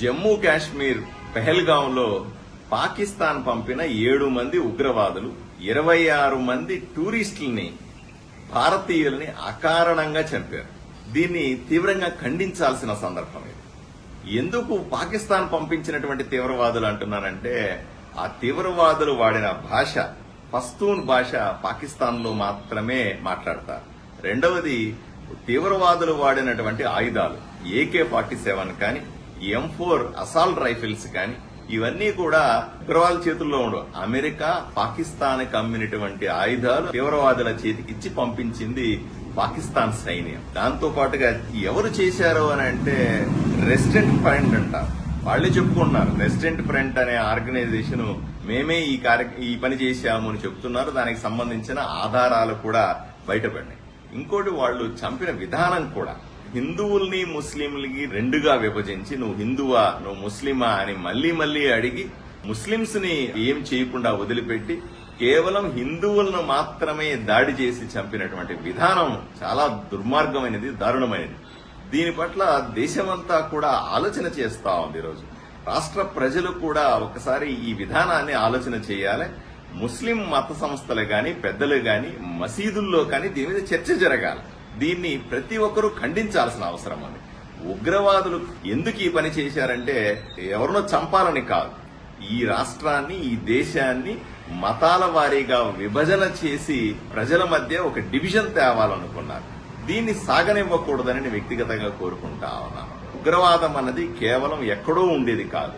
జమ్మూ కాశ్మీర్ పెహల్గాంలో పాకిస్తాన్ పంపిన ఏడు మంది ఉగ్రవాదులు ఇరవై ఆరు మంది టూరిస్టుల్ని భారతీయుల్ని అకారణంగా చంపారు. దీన్ని తీవ్రంగా ఖండించాల్సిన సందర్భం ఇది. ఎందుకు పాకిస్తాన్ పంపించినటువంటి తీవ్రవాదులు అంటున్నానంటే ఆ తీవ్రవాదులు వాడిన భాష పస్తూన్ భాష పాకిస్తాన్లో మాత్రమే మాట్లాడతారు. రెండవది తీవ్రవాదులు వాడినటువంటి ఆయుధాలు ఏకే ఫార్టీ సెవెన్ కానీ ఎం ఫోర్ అసాల్ట్ రైఫిల్స్ కానీ ఇవన్నీ కూడా ఉగ్రవాదుల చేతుల్లో ఉండవు. అమెరికా పాకిస్తాన్ అమ్మినటువంటి ఆయుధాలు తీవ్రవాదుల చేతికి ఇచ్చి పంపించింది పాకిస్తాన్ సైన్యం. దాంతో పాటుగా ఎవరు చేశారు అని అంటే రెసిడెంట్ ఫ్రంట్ అంటారు వాళ్ళే చెప్పుకుంటున్నారు. రెసిడెంట్ ఫ్రంట్ అనే ఆర్గనైజేషన్ మేమే ఈ కార్య ఈ పని చేశాము అని చెప్తున్నారు. దానికి సంబంధించిన ఆధారాలు కూడా బయటపడినాయి ఇంకోటి వాళ్ళు చంపిన విధానం కూడా హిందువుల్ని ముస్లింలకి రెండుగా విభజించి నువ్వు హిందువా నువ్వు ముస్లిమా అని మళ్ళీ మళ్ళీ అడిగి ముస్లింస్ని ఏం చేయకుండా వదిలిపెట్టి కేవలం హిందువులను మాత్రమే దాడి చేసి చంపినటువంటి విధానం చాలా దుర్మార్గమైనది దారుణమైనది. దీని పట్ల దేశమంతా కూడా ఆలోచన చేస్తా ఉంది ఈరోజు రాష్ట్ర ప్రజలు కూడా ఒకసారి ఈ విధానాన్ని ఆలోచన చేయాలి. ముస్లిం మత సంస్థలు కానీ పెద్దలు కానీ మసీదుల్లో కానీ దీని మీద చర్చ జరగాలి. దీన్ని ప్రతి ఒక్కరూ ఖండించాల్సిన అవసరం ఉంది ఉగ్రవాదులు ఎందుకు ఈ పని చేశారంటే ఎవరినో చంపాలని కాదు. ఈ రాష్ట్రాన్ని ఈ దేశాన్ని మతాల వారీగా విభజన చేసి ప్రజల మధ్య ఒక డివిజన్ తేవాలనుకున్నారు. దీన్ని సాగనివ్వకూడదని నేను వ్యక్తిగతంగా కోరుకుంటా ఉన్నాను. ఉగ్రవాదం అన్నది కేవలం ఎక్కడో ఉండేది కాదు.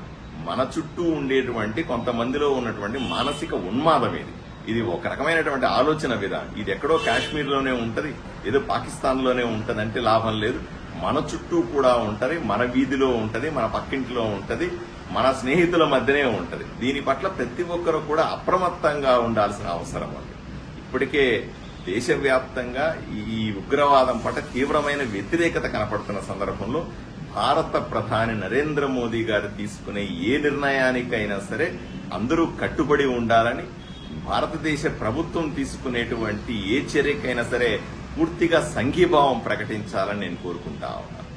మన చుట్టూ ఉండేటువంటి కొంతమందిలో ఉన్నటువంటి మానసిక ఉన్మాదం ఇది ఇది ఒక రకమైనటువంటి ఆలోచన విధానం. ఇది ఎక్కడో కాశ్మీర్లోనే ఉంటది ఏదో పాకిస్తాన్లోనే ఉంటది అంటే లాభం లేదు. మన చుట్టూ కూడా ఉంటది మన వీధిలో ఉంటది మన పక్కింటిలో ఉంటది మన స్నేహితుల మధ్యనే ఉంటది. దీని పట్ల ప్రతి ఒక్కరు కూడా అప్రమత్తంగా ఉండాల్సిన అవసరం ఉంది. ఇప్పటికే దేశవ్యాప్తంగా ఈ ఉగ్రవాదం పట్ల తీవ్రమైన వ్యతిరేకత కనపడుతున్న సందర్భంలో భారత ప్రధాని నరేంద్ర మోదీ గారు తీసుకునే ఏ నిర్ణయానికైనా సరే అందరూ కట్టుబడి ఉండాలని భారతదేశ ప్రభుత్వం తీసుకునేటువంటి ఏ చర్యకైనా సరే పూర్తిగా సంఘీభావం ప్రకటించాలని నేను కోరుకుంటా ఉన్నాను.